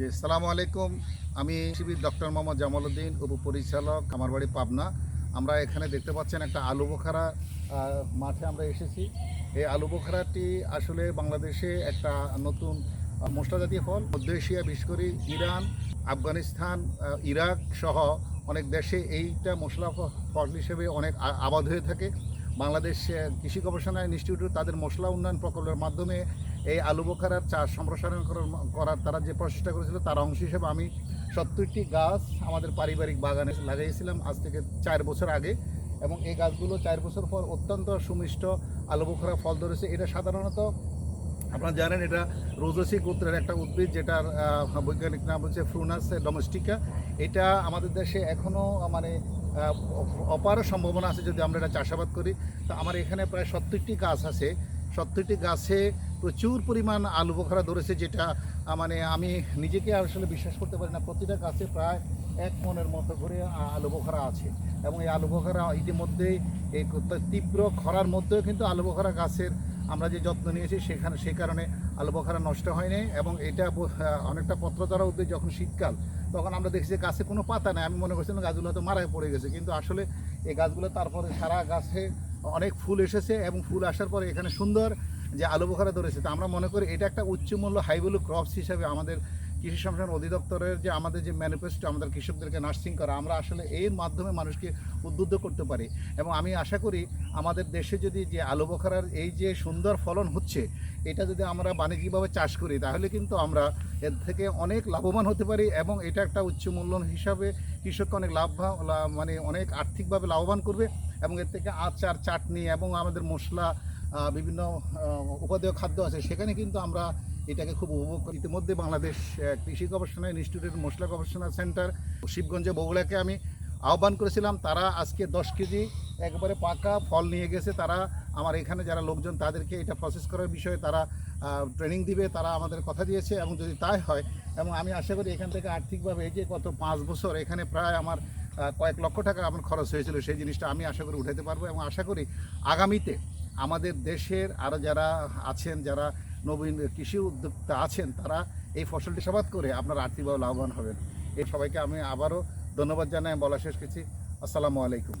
জি, সালামু আলাইকুম। আমি শিবির ডক্টর মোহাম্মদ জামালউদ্দিন, উপপরিচালক কামারবাড়ি পাবনা। আমরা এখানে দেখতে পাচ্ছেন একটা আলু বোখারা মাঠে আমরা এসেছি। এই আলু বোখারাটি আসলে বাংলাদেশে একটা নতুন মশলা জাতীয় ফল। মধ্য এশিয়া, বিশেষ করে ইরান, আফগানিস্তান ইরাক সহ অনেক দেশে এইটা মশলা ফল হিসেবে অনেক আবাদ হয়ে থাকে। বাংলাদেশ কৃষি গবেষণা ইনস্টিটিউট, তাদের মশলা উন্নয়ন প্রকল্পের মাধ্যমে এই আলু বোখারার চাষ সম্প্রসারণ করার তারা যে প্রচেষ্টা করেছিল, তার অংশ হিসেবে আমি সত্তরটি গাছ আমাদের পারিবারিক বাগানে লাগাইছিলাম আজ থেকে চার বছর আগে। এবং এই গাছগুলো চার বছর পর অত্যন্ত সুমিষ্ট আলু বোখারা ফল ধরেছে। এটা সাধারণত আপনারা জানেন এটা রোজসি গোত্রের একটা উদ্ভিদ যেটার বৈজ্ঞানিক নাম হচ্ছে ফ্রুনাস ডোমেস্টিকা। এটা আমাদের দেশে এখনও মানে অপার সম্ভাবনা আছে যদি আমরা এটা চাষাবাদ করি। তো আমার এখানে প্রায় সত্তরটি গাছ আছে। সত্তরটি গাছে প্রচুর পরিমাণ আলু বোখরা ধরেছে যেটা মানে আমি নিজেকে আসলে বিশ্বাস করতে পারি না। প্রতিটা গাছে প্রায় এক মনের মতো করে আলু বোখরা আছে। এবং এই আলু বোখরা ইতিমধ্যেই এই তীব্র খরার মধ্যেও কিন্তু আলু বোখরা গাছের আমরা যে যত্ন নিয়েছি সেখানে, সে কারণে আলু বখারা নষ্ট হয়নি এবং এটা অনেকটা পত্র পত্রতারা উদ্ভিদ যখন শীতকাল, তখন আমরা দেখছি যে গাছে কোনো পাতা নেই। আমি মনে করছিলাম গাছগুলো হয়তো মারায় পড়ে গেছে, কিন্তু আসলে এই গাছগুলো তারপরে সারা গাছে অনেক ফুল এসেছে এবং ফুল আসার পরে এখানে সুন্দর যে আলু বোখারা ধরেছে। তো আমরা মনে করি এটা একটা উচ্চমূল্য হাইভ্যালু ক্রপস হিসাবে আমাদের কৃষি সম্প্রসারণ অধিদপ্তরের যে আমাদের যে ম্যানিফেস্টো আমাদের কৃষকদেরকে নার্সিং করা, আমরা আসলে এর মাধ্যমে মানুষকে উদ্বুদ্ধ করতে পারি। এবং আমি আশা করি আমাদের দেশে যদি যে আলু এই যে সুন্দর ফলন হচ্ছে, এটা যদি আমরা বাণিজ্যিকভাবে চাষ করি, তাহলে কিন্তু আমরা এর থেকে অনেক লাভবান হতে পারি এবং এটা একটা উচ্চ মূল্য হিসাবে কৃষককে অনেক লাভ মানে অনেক আর্থিকভাবে লাভবান করবে এবং এর থেকে আচার, চাটনি এবং আমাদের মশলা বিভিন্ন উপাদেয় খাদ্য আছে, সেখানে কিন্তু আমরা এটাকে খুব উপভোগ ইতিমধ্যে বাংলাদেশ কৃষি গবেষণা ইনস্টিটিউট মশলা গবেষণা সেন্টার শিবগঞ্জে বগুড়াকে আমি আহ্বান করেছিলাম। তারা আজকে দশ কেজি একবারে পাকা ফল নিয়ে গেছে। তারা আমার এখানে যারা লোকজন, তাদেরকে এটা প্রসেস করার বিষয়ে তারা ট্রেনিং দিবে, তারা আমাদের কথা দিয়েছে। এবং যদি তাই হয়, এবং আমি আশা করি এখান থেকে আর্থিকভাবে এই যে গত পাঁচ বছর এখানে প্রায় আমার কয়েক লক্ষ টাকা আমার খরচ হয়েছিল। সেই জিনিসটা আমি আশা করি উঠাতে পারব। এবং আশা করি আগামীতে আমাদের দেশের আরও যারা আছেন, যারা নবীন কৃষি উদ্যোক্তা আছেন, তারা এই ফসলটি সাবাদ করে আপনার আর্থিকভাবে লাভবান হবেন। এই সবাইকে আমি আবারও ধন্যবাদ জানাই বলা শেষ করছি। আসসালামু আলাইকুম।